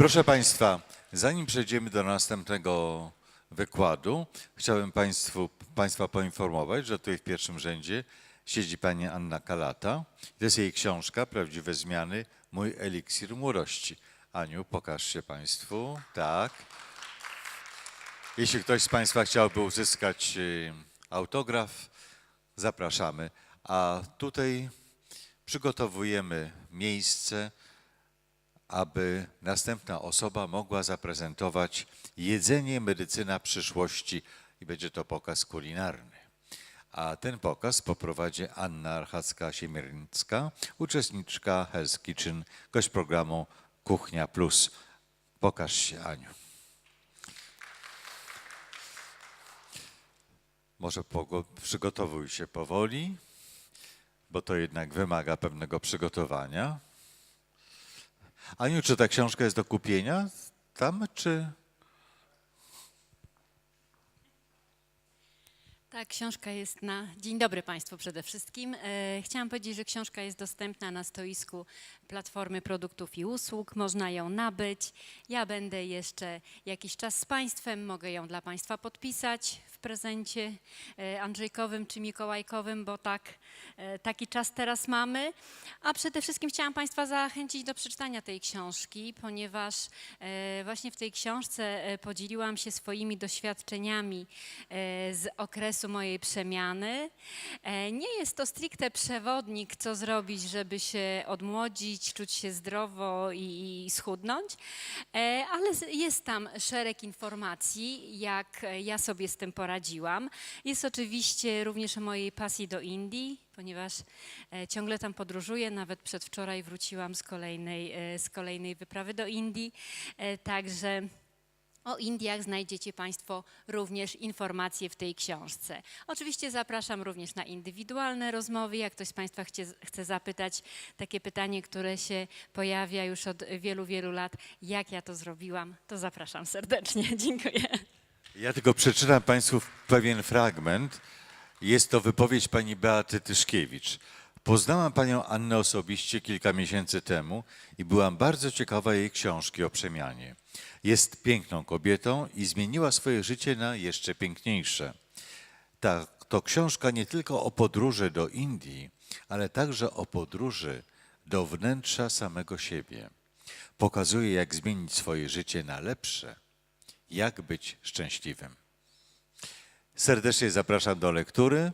Proszę Państwa, zanim przejdziemy do następnego wykładu, chciałbym Państwu, Państwa poinformować, że tutaj w pierwszym rzędzie siedzi Pani Anna Kalata. To jest jej książka Prawdziwe Zmiany, mój eliksir młodości. Aniu, pokaż się Państwu. Tak. Jeśli ktoś z Państwa chciałby uzyskać y, autograf, zapraszamy. A tutaj przygotowujemy miejsce, aby następna osoba mogła zaprezentować jedzenie medycyna przyszłości i będzie to pokaz kulinarny. A ten pokaz poprowadzi Anna Archacka-Siemiernicka, uczestniczka Hell's Kitchen, gość programu Kuchnia Plus. Pokaż się, Aniu. Może przygotowuj się powoli, bo to jednak wymaga pewnego przygotowania. Aniu, czy ta książka jest do kupienia tam, czy... Tak, książka jest na. Dzień dobry Państwu przede wszystkim. E, chciałam powiedzieć, że książka jest dostępna na stoisku Platformy Produktów i Usług. Można ją nabyć. Ja będę jeszcze jakiś czas z Państwem. Mogę ją dla Państwa podpisać w prezencie e, Andrzejkowym czy Mikołajkowym, bo tak, e, taki czas teraz mamy. A przede wszystkim chciałam Państwa zachęcić do przeczytania tej książki, ponieważ właśnie w tej książce podzieliłam się swoimi doświadczeniami z okresu mojej przemiany. E, Nie jest to stricte przewodnik, co zrobić, żeby się odmłodzić, czuć się zdrowo i, schudnąć, e, ale jest tam szereg informacji, jak e, ja sobie z tym poradziłam. Jest oczywiście również o mojej pasji do Indii, ponieważ ciągle tam podróżuję. Nawet przedwczoraj wróciłam z kolejnej, z kolejnej wyprawy do Indii. Także o Indiach znajdziecie Państwo również informacje w tej książce. Oczywiście zapraszam również na indywidualne rozmowy. Jak ktoś z Państwa chcie, chce zapytać takie pytanie, które się pojawia już od wielu, wielu lat, jak ja to zrobiłam, to zapraszam serdecznie. Dziękuję. Ja tylko przeczytam Państwu pewien fragment. Jest to wypowiedź pani Beaty Tyszkiewicz. Poznałam panią Annę osobiście kilka miesięcy temu i byłam bardzo ciekawa jej książki o przemianie. Jest piękną kobietą i zmieniła swoje życie na jeszcze piękniejsze. Ta, to książka nie tylko o podróży do Indii, ale także o podróży do wnętrza samego siebie. Pokazuje, jak zmienić swoje życie na lepsze, jak być szczęśliwym. Serdecznie zapraszam do lektury.